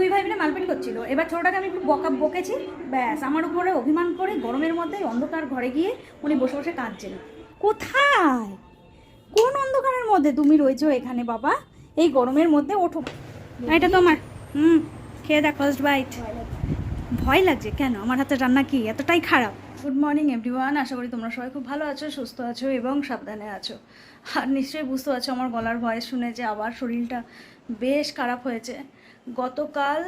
দুই ভাই মিলে মালপিট করছিল এবার ছোটোটাকে আমি একটু বকা বকেছি। ব্যাস আমার উপরে অভিমান করে গরমের মধ্যে অন্ধকার ঘরে গিয়ে উনি বসে বসে কাঁদছেন। কোথায়? কোন অন্ধকারের মধ্যে তুমি রয়েছো এখানে বাবা? এই গরমের মধ্যে ওঠো। এটা তোমার হুম খেয়ে দেখ ফার্স্ট বাইট ভয় লাগছে? কেন? আমার হাতে রান্না কি? এতটাই খারাপ। গুড মর্নিং এভরিওয়ান আশা করি তোমরা সবাই খুব ভালো আছো সুস্থ আছো এবং সাবধানে আছো। আর নিশ্চয়ই বুঝতে পারছ, আমার গলার ভয়েস শুনে যে আবার শরীরটা বেশ খারাপ হয়েছে। গতকাল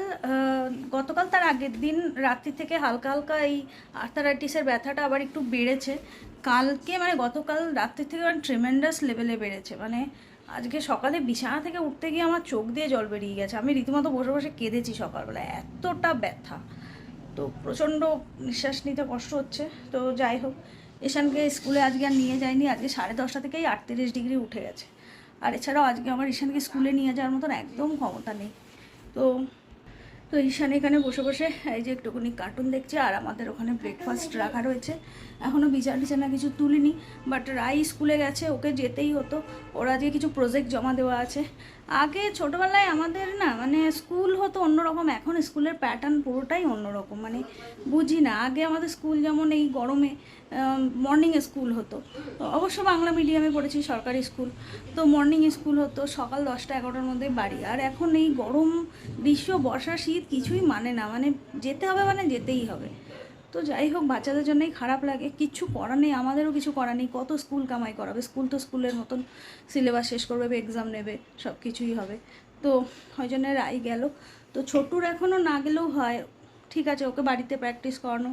গতকাল তার আগের দিন রাত্রি থেকে হালকা হালকা এই আর্থারাইটিসের ব্যথাটা আবার একটু বেড়েছে। কালকে মানে গতকাল রাত্রি থেকে মানে ট্রেমেন্ডাস লেভেলে বেড়েছে। মানে আজকে সকালে বিছানা থেকে উঠতে গিয়ে আমার চোখ দিয়ে জল বেরিয়ে গেছে। আমি রীতিমতো বসে বসে কেঁদেছি সকালবেলা, এতটা ব্যথা। তো প্রচণ্ড নিঃশ্বাস নিতে কষ্ট হচ্ছে। তো যাই হোক ঈশানকে স্কুলে আজকে আর নিয়ে যায়নি, আজকে সাড়ে দশটা থেকেই আটত্রিশ ডিগ্রি উঠে গেছে। আর এছাড়াও আজকে আমার ঈশানকে স্কুলে নিয়ে যাওয়ার মতন একদম ক্ষমতা নেই। তো তো ঈশান এখানে বসে বসে এই যে একটুখানি কার্টুন দেখছে আর আমাদের ওখানে ব্রেকফাস্ট রাখা রয়েছে। এখনও বিছানা টিছানা কিছু তুলিনি বাট রাই স্কুলে গেছে, ওকে যেতেই হতো। ওরা যে কিছু প্রজেক্ট জমা দেওয়া আছে। আগে ছোটোবেলায় আমাদের না মানে স্কুল হতো অন্যরকম, এখন স্কুলের প্যাটার্ন পুরোটাই অন্যরকম মানে বুঝি না। আগে আমাদের স্কুল যেমন এই গরমে মর্নিং স্কুল হতো। অবশ্য বাংলা মিডিয়ামে পড়েছি, সরকারি স্কুল তো মর্নিং স্কুল হতো, সকাল দশটা এগারোটার মধ্যে বাড়ি। আর এখন এই গরম, গ্রীষ্ম, বর্ষা, শীত কিছুই মানে না মানে যেতে হবে মানে যেতেই হবে। তো যাই হোক, বাচ্চাদের জন্যই খারাপ লাগে। কিচ্ছু করার নেই, আমাদেরও কিছু করার নেই। কত স্কুল কামাই করাবে? স্কুল তো স্কুলের মতন সিলেবাস শেষ করবে এক্সাম নেবে, সব কিছুই হবে। তো ওই জন্য রাই গেল। তো ছোটুর এখনও না গেলেও হয়। ঠিক আছে, ওকে বাড়িতে প্র্যাকটিস করানো,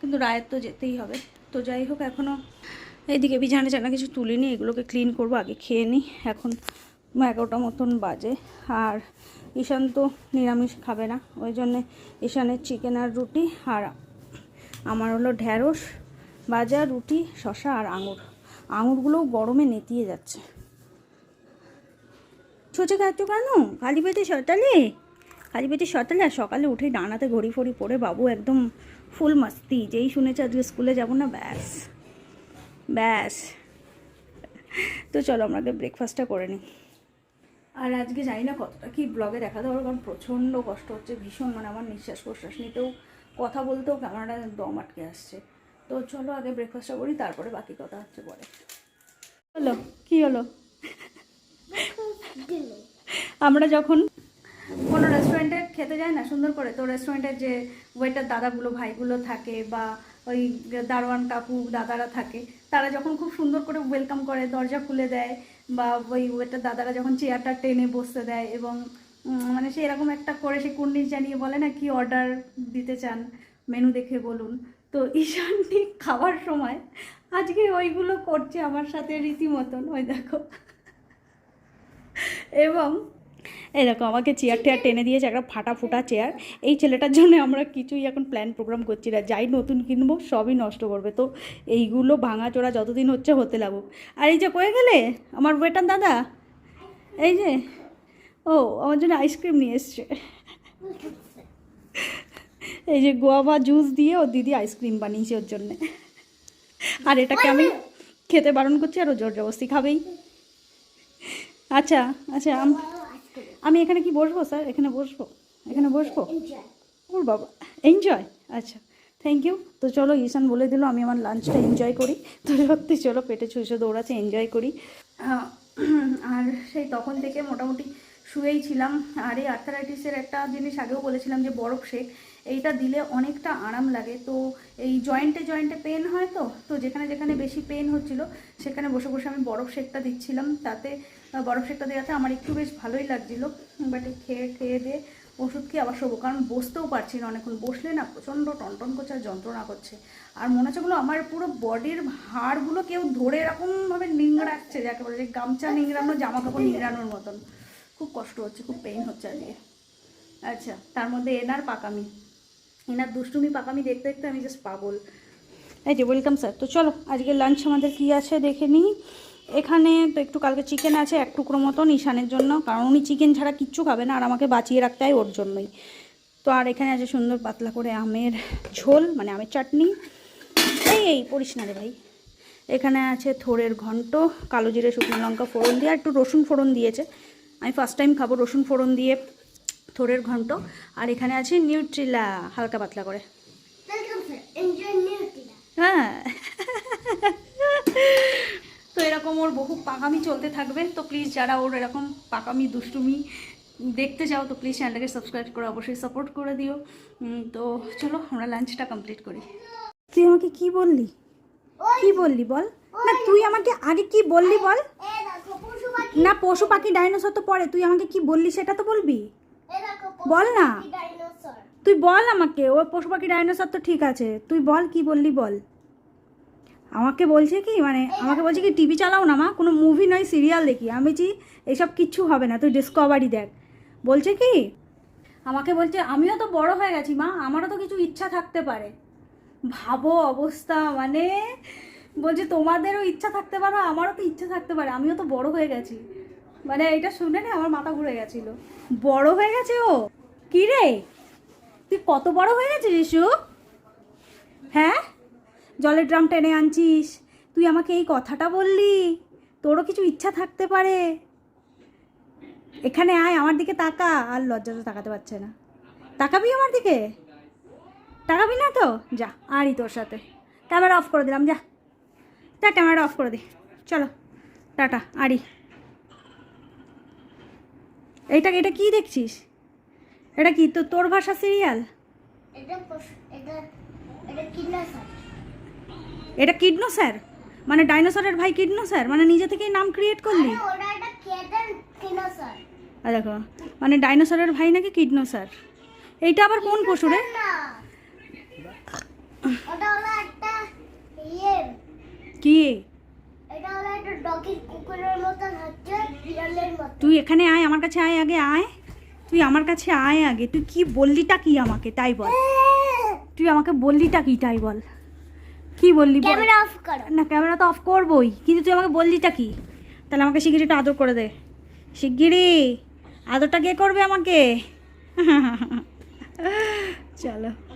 কিন্তু রায়ের তো যেতেই হবে। তো যাই হোক এখনও এইদিকে বিছানা চানা কিছু তুলিনি, এগুলোকে ক্লিন করব, আগে খেয়ে নিই। এখন এগারোটা মতন বাজে। আর ঈশান তো নিরামিষ খাবে না, ওই জন্যে ঈশানের চিকেন আর রুটি, আর আমার হলো ঢ্যাঁড়স, ভাজা, রুটি শশা আর আঙুর। আঙুরগুলোও গরমে নেতিয়ে যাচ্ছে। ছোচে খাচ্ছ কেন? খালি পেটে সতালে খালি পেটে সতালে আর সকালে উঠে ডানাতে ঘড়ি ফড়ি পরে বাবু একদম ফুল মাস্তি। যেই শুনেছে আজকে স্কুলে যাব না, ব্যাস। ব্যাস। তো চলো আমরা ব্রেকফাস্টটা করে নিই আর আজকে জানি না কতটা কি ব্লগে দেখা দেওয়ার, কারণ প্রচণ্ড কষ্ট হচ্ছে, ভীষণ মানে আমার নিঃশ্বাস প্রশ্বাস নিতেও কথা বলতেও ক্যামেরাটা দম আটকে আসছে। তো চলো আগে ব্রেকফাস্টটা করি, তারপরে বাকি কথা হচ্ছে পরে। হলো? কি হলো? আমরা যখন কোনো রেস্টুরেন্টে খেতে যাই না, সুন্দর করে, তো রেস্টুরেন্টের যে ওয়েটার দাদাগুলো, ভাইগুলো থাকে বা ওই দারোয়ান কাকু দাদারা থাকে, তারা যখন খুব সুন্দর করে ওয়েলকাম করে, দরজা খুলে দেয় বা ওই ওয়েটার দাদারা যখন চেয়ারটা টেনে বসতে দেয় এবং মানে সে এরকম একটা করে সে কুর্নিশ জানিয়ে বলে না কি অর্ডার দিতে চান মেনু দেখে বলুন। তো ঈশান ঠিক খাওয়ার সময় আজকে ওইগুলো করছে আমার সাথে রীতিমতন ওই দেখো। এবং এই দেখো আমাকে চেয়ার টেয়ার টেনে দিয়েছে একটা ফাটা ফুটা চেয়ার এই ছেলেটার জন্য আমরা কিছুই এখন প্ল্যান প্রোগ্রাম করছি না যাই নতুন কিনবো সবই নষ্ট করবে। তো এইগুলো ভাঙাচোরা যতদিন হচ্ছে হতে লাগুক। আর এই যে কয়ে গেলে? আমার ওয়েটার দাদা? এই যে ও আমার জন্য আইসক্রিম নিয়ে এসছে। এই যে গোয়াবা জুস দিয়ে ওর দিদি আইসক্রিম বানিয়েছে ওর জন্যে। আর এটাকে আমি খেতে বারণ করছি আর ও জোর জবস্তি খাবেই। আচ্ছা আচ্ছা আম- এখানে কি বসবো স্যার? এখানে বসবো? এখানে বসবো? ওর বাবা এনজয় আচ্ছা থ্যাংক ইউ তো চলো ঈশান বলে দিল আমি আমার লাঞ্চটা এনজয় করি। তো সত্যি চলো পেটে ছুঁচে দৌড়াচ্ছে এনজয় করি। আর সেই তখন থেকে মোটামুটি শুয়েই ছিলাম। আর এই আর্থারাইটিসের একটা জিনিস আগেও বলেছিলাম যে বরফ শেক এইটা দিলে অনেকটা আরাম লাগে। তো এই জয়েন্টে জয়েন্টে পেন হয় তো তো যেখানে যেখানে বেশি পেন হচ্ছিল, সেখানে বসে বসে আমি বরফ শেকটা দিচ্ছিলাম। তাতে বরফ শেকটা দেওয়াতে আমার একটু বেশ ভালোই লাগছিল। বাট খেয়ে খেয়ে দিয়ে ওষুধ খেয়ে আবার শোবো? কারণ বসতেও পারছি না অনেকক্ষণ। বসলে না প্রচণ্ড টনটন করছে আর যন্ত্রণা করছে। আর মনে হচ্ছে আমার পুরো বডির হাড়গুলো কেউ ধরে এরকমভাবে নিংড়াচ্ছে, যাকে বলে যে গামছা নিংড়ানো জামা কাপড় নিংড়ানোর মতন। খুব কষ্ট হচ্ছে, খুব পেইন হচ্ছে আজকে। আচ্ছা তার মধ্যে এনার পাকামি। এনার দুষ্টুমি, পাকামি দেখতে দেখতে আমি জাস্ট পাগল। এই যে ওয়েলকাম স্যার তো চলো, আজকে লাঞ্চ আমাদের কি আছে দেখে নিই। এখানে তো একটু কালকে চিকেন আছে, এক টুকরো মতন ঈশানের জন্য। কারণ উনি চিকেন ছাড়া কিচ্ছু খাবে না, আর আমাকে বাঁচিয়ে রাখতে হয় ওর জন্যই। তো আর এখানে আছে সুন্দর পাতলা করে আমের ঝোল মানে আমের চাটনি। এই এই, পড়িস না রে ভাই। এখানে আছে থোড়ের ঘন্ট, কালো জিরে, শুকনো লঙ্কা ফোড়ন দিয়ে একটু রসুন ফোড়ন দিয়েছে। আমি ফার্স্ট টাইম খাব রসুন ফোড়ন দিয়ে থোড়ের ঘন্ট। আর এখানে আছে নিউট্রিলা হালকা পাতলা করে. হ্যাঁ। তো এরকম ওর বহু পাকামি চলতে থাকবে। তো প্লিজ যারা ওর এরকম পাকামি দুষ্টুমি দেখতে চাও তো প্লিজ চ্যানেলটাকে সাবস্ক্রাইব করে অবশ্যই সাপোর্ট করে দিও। তো চলো আমরা লাঞ্চটা কমপ্লিট করি। তুই আমাকে কি বললি? কি বললি বল? না তুই আমাকে আগে কি বললি বল? না পশু পাখি ডাইনোসর তো পরে তুই আমাকে কি বললি সেটা তো বলবি? বল না। তুই বল আমাকে ও পশু পাখি ডাইনোসর তো ঠিক আছে। তুই বল কি বললি বল। আমাকে বলছে কি মানে আমাকে বলছে কি টিভি চালাও না মা কোনো মুভি নয় সিরিয়াল দেখি। আমি বলছি এসব কিচ্ছু হবে না তুই ডিসকভারি দেখ। বলছে কি? আমাকে বলছে আমিও তো বড় হয়ে গেছি মা আমারও তো কিছু ইচ্ছা থাকতে পারে। ভাবো অবস্থা মানে বলছে, তোমাদেরও ইচ্ছা থাকতে পারে, আমারও তো ইচ্ছা থাকতে পারে, আমিও তো বড় হয়ে গেছি। মানে এটা শুনে না আমার মাথা ঘুরে গেছিল। বড় হয়ে গেছে ও? কি রে? তুই কত বড় হয়ে গেছিস ইসু হ্যাঁ? জলের ড্রাম টেনে আনছিস, তুই আমাকে এই কথাটা বললি? তোরও কিছু ইচ্ছা থাকতে পারে? এখানে আয়, আমার দিকে তাকা। আর লজ্জাতে তাকাতে পারছে না। তাকাবি আমার দিকে? তাকাবি না তো? যা আরই তোর সাথে। ক্যামেরা অফ করে দিলাম, যা। যা ক্যামেরাটা অফ করে দি। চলো টাটা আরি। এইটা এটা কি দেখছিস? এটা কি তো তোর ভাষা সিরিয়াল এটা এটা এটা এটা কিডনো স্যার? মানে ডাইনোসরের ভাই কিডনো স্যার? মানে নিজে থেকেই নাম ক্রিয়েট করলি? দেখো মানে ডাইনোসরের ভাই নাকি কিডনো স্যার? এইটা আবার কোন পশু রে না। ওটা হলো একটা কি? একটা তুই এখানে আয় আমার কাছে আয় আগে আয়। তুই আমার কাছে আয় আগে। তুই কি বললিটা কি আমাকে? তাই বল। তুই আমাকে বললিটা কি? তাই বল। কি বললি ক্যামেরা অফ করো। না ক্যামেরা তো অফ করবই। কিন্তু তুই আমাকে বললিটা কি? তাহলে আমাকে শিগগিরিটা আদর করে দে। শিগগিরি। আদরটা কে করবে আমাকে? চলো।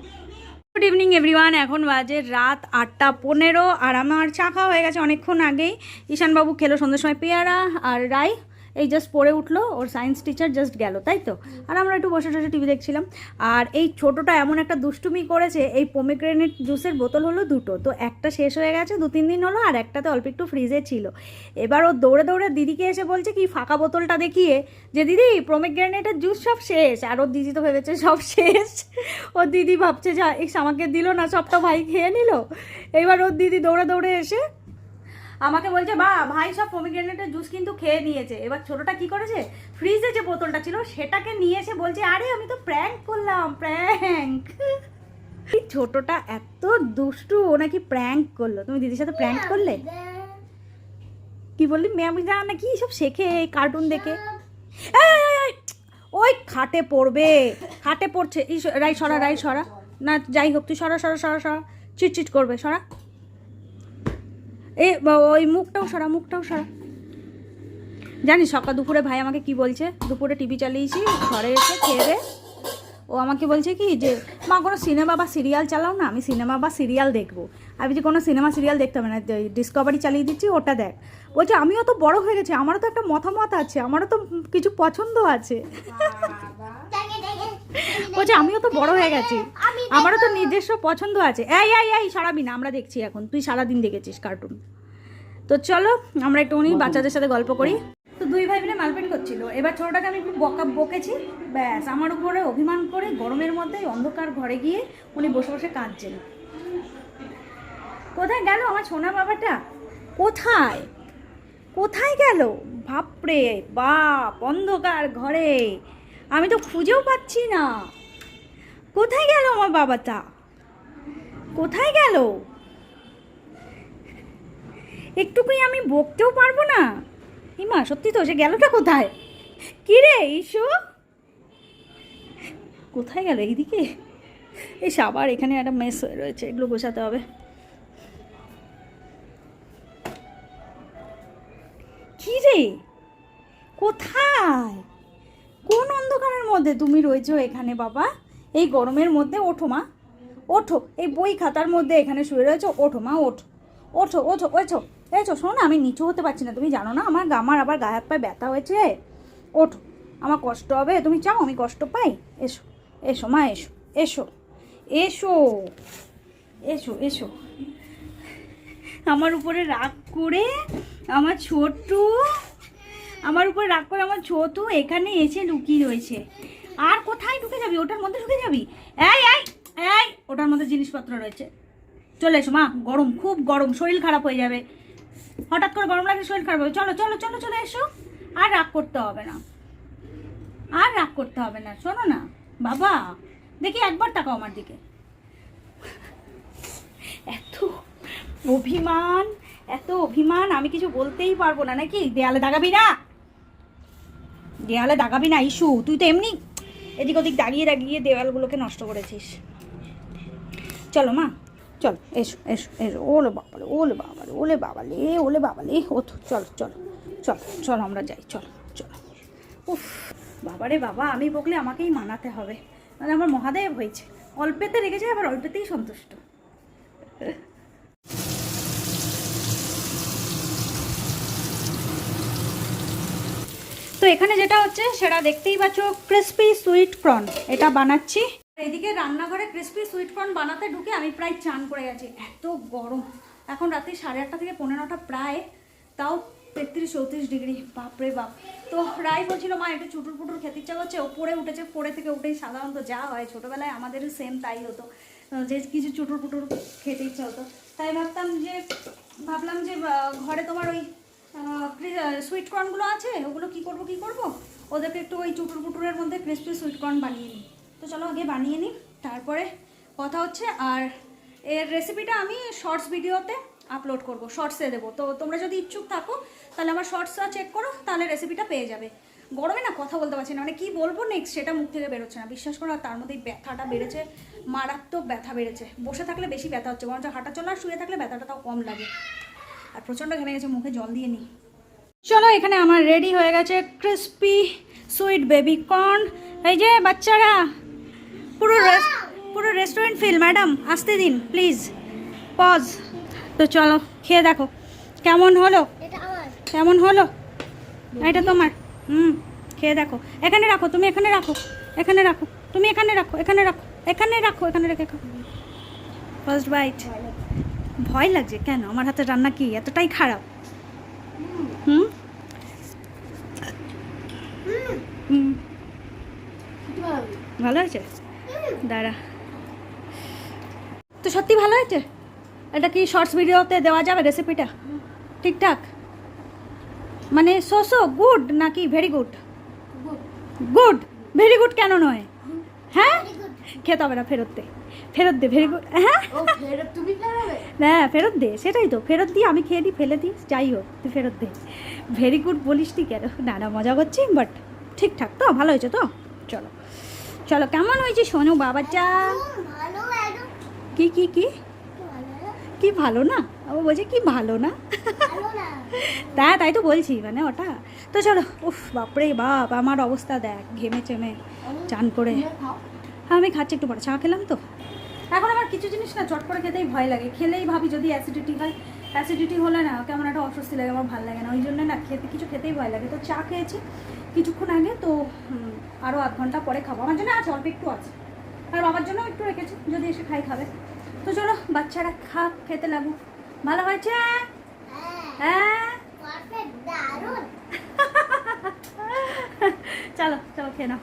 গুড ইভিনিং এভরিওয়ান এখন বাজে রাত আটটা পনেরো আর আমার চা খাওয়া হয়ে গেছে অনেকক্ষণ আগেই। ঈশানবাবু খেলো সন্ধ্যের সময় পেয়ারা আর রাই এই জাস্ট পড়ে উঠল, ওর সায়েন্স টিচার জাস্ট গেল, তাই তো? আর আমরা একটু বসে বসে টিভি দেখছিলাম। আর এই ছোটোটা এমন একটা দুষ্টুমি করেছে, এই পোমেগ্রেনেট জুসের বোতল হলো দুটো। তো একটা শেষ হয়ে গেছে, দু তিন দিন হলো, আর একটাতে অল্প একটু ফ্রিজে ছিল। এবার ও দৌড়ে দৌড়ে দিদিকে এসে বলছে, কি ফাঁকা বোতলটা দেখিয়ে যে দিদি প্রোমেগ্রেনেটের জুস সব শেষ। আর ওর দিদি তো ভেবেছে, সব শেষ। ওর দিদি ভাবছে, যা এই আমাকে দিল না, সবটা ভাই খেয়ে নিল। এবার ওর দিদি দৌড়ে দৌড়ে এসে আমাকে বলছে বা ভাই সব পমিগ্রেনেটের জুস কিন্তু খেয়ে নিয়েছে। এবার ছোটটা কি করেছে? ফ্রিজে যে বোতলটা ছিল সেটাকে নিয়ে এসে বলছে আরে আমি তো প্র্যাঙ্ক করলাম প্র্যাঙ্ক এই ছোটটা এত দুষ্টু ও নাকি প্র্যাঙ্ক করল। তুমি দিদির সাথে প্র্যাঙ্ক করলে? কি বললি? ম্যাম না কি সব শেখে এই কার্টুন দেখে? ওই খাটে পড়বে। খাটে পড়ছে। রাই সরা রাই সরা। না যাই হোক তুই সরা সরা সরা সরা। চিটচিট করবে সরা। এ ওই মুখটাও সরা মুখটাও সরা। জানিস, সকাল দুপুরে ভাই আমাকে কি বলছে? দুপুরে টিভি চালিয়েছি, ঘরে এসে খেয়ে ও আমাকে বলছে কি যে, মা, কোনো সিনেমা বা সিরিয়াল চালাও না, আমি সিনেমা বা সিরিয়াল দেখব। আমি যে কোনো সিনেমা, সিরিয়াল দেখতে হবে না ডিসকভারি চালিয়ে দিচ্ছি, ওটা দেখ। বলছে, আমিও তো বড় হয়ে গেছি, আমারও তো একটা মতামত আছে, আমারও তো কিছু পছন্দ আছে। বলছে, আমিও তো বড় হয়ে গেছি, আমারও তো নিজস্ব পছন্দ আছে। এই এই এই, সারাবি না, আমরা দেখছি এখন, তুই সারাদিন দেখেছিস কার্টুন তো চলো, আমরা একটু উনি বাচ্চাদের সাথে গল্প করি। তো দুই ভাই মিলে মারপিট করছিল। এবার ছোটটাকে আমি একটু বকা, বকেছি। ব্যাস, আমার উপরে অভিমান করে গরমের মধ্যে অন্ধকার ঘরে গিয়ে উনি বসে বসে কাঁদছেন। কোথায় গেল আমার সোনা বাবাটা? কোথায়? কোথায় গেল? বাপরে, বাপ, অন্ধকার ঘরে। আমি তো খুঁজেও পাচ্ছি না। কোথায় গেল আমার বাবাটা? কোথায় গেল? একটুকুই আমি বকতেও পারব না? ইমা সত্যি তো, সে গেলটা কোথায়? কি রে ইসু কোথায় গেল এইদিকে? এই আবার এখানে একটা মেস হয়ে রয়েছে, এগুলো গোছাতে হবে। কি রে কোথায়? কোন অন্ধকারের মধ্যে তুমি রয়েছো এখানে, বাবা? এই গরমের মধ্যে ওঠো, মা। ওঠো, এই বই খাতার মধ্যে এখানে শুয়ে রয়েছো, ওঠো, মা, ওঠো। ওঠো ওঠো ওঠো। এছো শোনো না, আমি নিচু হতে পারছি না। তুমি জানো না, আমার গা- আমার আবার গায়ে হাত পায়ে ব্যথা হয়েছে। ওঠো, আমার কষ্ট হবে। তুমি চাও আমি কষ্ট পাই? এসো এসো, মা, এসো এসো এসো এসো এসো। আমার উপরে রাগ করে আমার ছোট্টু, আমার উপরে রাগ করে আমার ছোটু এখানে এসে লুকিয়ে রয়েছে। আর কোথায় ঢুকে যাবি? ওটার মধ্যে ঢুকে যাবি? এই এই এই, ওটার মধ্যে জিনিসপত্র রয়েছে। চলে এসো, মা, গরম, খুব গরম, শরীর খারাপ হয়ে যাবে। হঠাৎ করে গরম লাগলে শরীর খারাপ হবে। চলো চলো চলো চলো এসো। আর রাগ করতে হবে না। আর রাগ করতে হবে না, শোনো না। বাবা, দেখি একবার তাকাও আমার দিকে। এত অভিমান এত অভিমান, আমি কিছু বলতেই পারব না, নাকি? দেয়ালে দাগাবি না। দেয়ালে দাগাবি না ইস্যু তুই তো এমনি এদিক ওদিক দাঁড়িয়ে দাঁড়িয়ে দেওয়ালগুলোকে নষ্ট করেছিস। চলো, মা। চলো, এসো এসো এসো। ওলে বাবালে ওলে বাবালে ওলে বাবালে ওলে বাবালে। ও তো, চলো চলো চলো চলো আমরা যাই, চলো চলো। উফ, বাবারে বাবা, আমি বকলে আমাকেই মানাতে হবে। মানে আমার মহাদেব হয়েছে। অল্পেতে রেখেছে আবার অল্পেতেই সন্তুষ্ট। তো এখানে যেটা হচ্ছে, সেটা দেখতেই পাচ্ছ ক্রিসপি সুইট কর্ন এটা বানাচ্ছি। এদিকে রান্নাঘরে ক্রিসপি সুইটকর্ন বানাতে ঢুকে আমি প্রায় চান করে গেছি। এত গরম। এখন রাতে সাড়ে আটটা থেকে পনেরোটা প্রায়। তাও তেত্রিশ, চৌত্রিশ ডিগ্রি। বাপরে বাপ। তো রাই বলছিল, মা, একটু চুটুর পুটুর খেতে ইচ্ছা করছে। ওপরে উঠেছে। পরে থেকে উঠেই সাধারণত যা হয়, ছোটোবেলায় আমাদেরও সেম তাই হতো। যে কিছু চুটুর পুটুর খেতে ইচ্ছা হতো। তাই ভাবতাম যে, ভাবলাম যে ঘরে তোমার ওই সুইটকর্নগুলো আছে? ওগুলো কি করব কি করব? ওদেরকে একটু ওই চুটুর পুটুরের মধ্যে ক্রিসপি সুইটকর্ন বানিয়ে নিই। তো চলো আগে বানিয়ে নিই, তারপরে কথা হচ্ছে। আর এর রেসিপিটা আমি শর্টস ভিডিওতে আপলোড করব শর্টসে দেবো। তো তোমরা যদি ইচ্ছুক থাকো, তাহলে আমার শর্টসটা চেক করো, তাহলে রেসিপিটা পেয়ে যাবে। গরমে না কথা বলতে পারছি না মানে কী বলব নেক্সট সেটা মুখ থেকে বেরোচ্ছে না। বিশ্বাস করো তার মধ্যে ব্যথাটা বেড়েছে, মারাত্মক ব্যথা বেড়েছে। বসে থাকলে বেশি ব্যথা হচ্ছে, বরঞ্চ হাঁটা চলা আর শুয়ে থাকলে ব্যথাটা তাও কম লাগে। আর প্রচণ্ড ঘেমে গেছে, মুখে জল দিয়ে নিই। চলো, এখানে আমার রেডি হয়ে গেছে ক্রিসপি সুইট বেবি কর্ন এই যে বাচ্চারা পুরো পুরো রেস্টুরেন্ট ফিল ম্যাডাম আসতে দিন প্লিজ পজ তো চলো খেয়ে দেখো। কেমন হলো? কেমন হলো? এটা তোমার। হুম খেয়ে দেখো। এখানে রাখো তুমি এখানে রাখো। এখানে রাখো। তুমি এখানে রাখো এখানে রাখো। এখানে রাখো এখানে রেখে খাও ফার্স্ট বাইট ভয় লাগছে কেন? আমার হাতে রান্না কি? এতটাই খারাপ। হুম? হুম। ভালো হয়েছে? দাঁড়া। তো সত্যি ভালো হয়েছে? এটা কি শর্টস ভিডিওতে দেওয়া যাবে রেসিপিটা ঠিকঠাক? মানে সো সো গুড নাকি very good good very good কেন নয়? হ্যাঁ? খেতে হবে না ফেরত দে। ফেরত দে ভেরি গুড হ্যাঁ? তুমি হ্যাঁ ফেরত দে সেটাই তো। ফেরত দিয়ে আমি খেয়ে দিই ফেলে দিই যাই হোক তুই ফেরত দে। ভেরি গুড বলিস তুই কেন? না না মজা করছি বাট ঠিকঠাক তো ভালো হয়েছে তো? চলো। চলো, কেমন হয়েছে ভালো একদম কি কি কি? কি ভালো না? ও বলছে, কি ভালো না? তা তাই তো বলছি মানে ওটা। তো চলো, উফ, বাপরে বাপ, আমার অবস্থা দেখ, ঘেমে চেমে, চান করে। হ্যাঁ আমি খাচ্ছি একটু পরে, চা খেলাম তো? এখন আমার কিছু জিনিস না, চট করে খেতেই ভয় লাগে। খেলেই ভাবি যদি অ্যাসিডিটি হয় অ্যাসিডিটি হলে না কেমন একটা অস্বস্তি লাগে আমার ভালো লাগে না। ওই জন্য না খেতে কিছু খেতেই ভয় লাগে। তো চা খেয়েছি কিছুক্ষণ আগে তো আরও আধ ঘণ্টা পরে খাব। আমার জন্য আছে অল্প একটু আছে। আর বাবার জন্য একটু রেখেছি যদি এসে খাই খাবে। তো চলো বাচ্চারা খা খেতে লাগুক ভালো হয়েছে? হ্যাঁ। হ্যাঁ। চলো চলো খেয়ে নাও।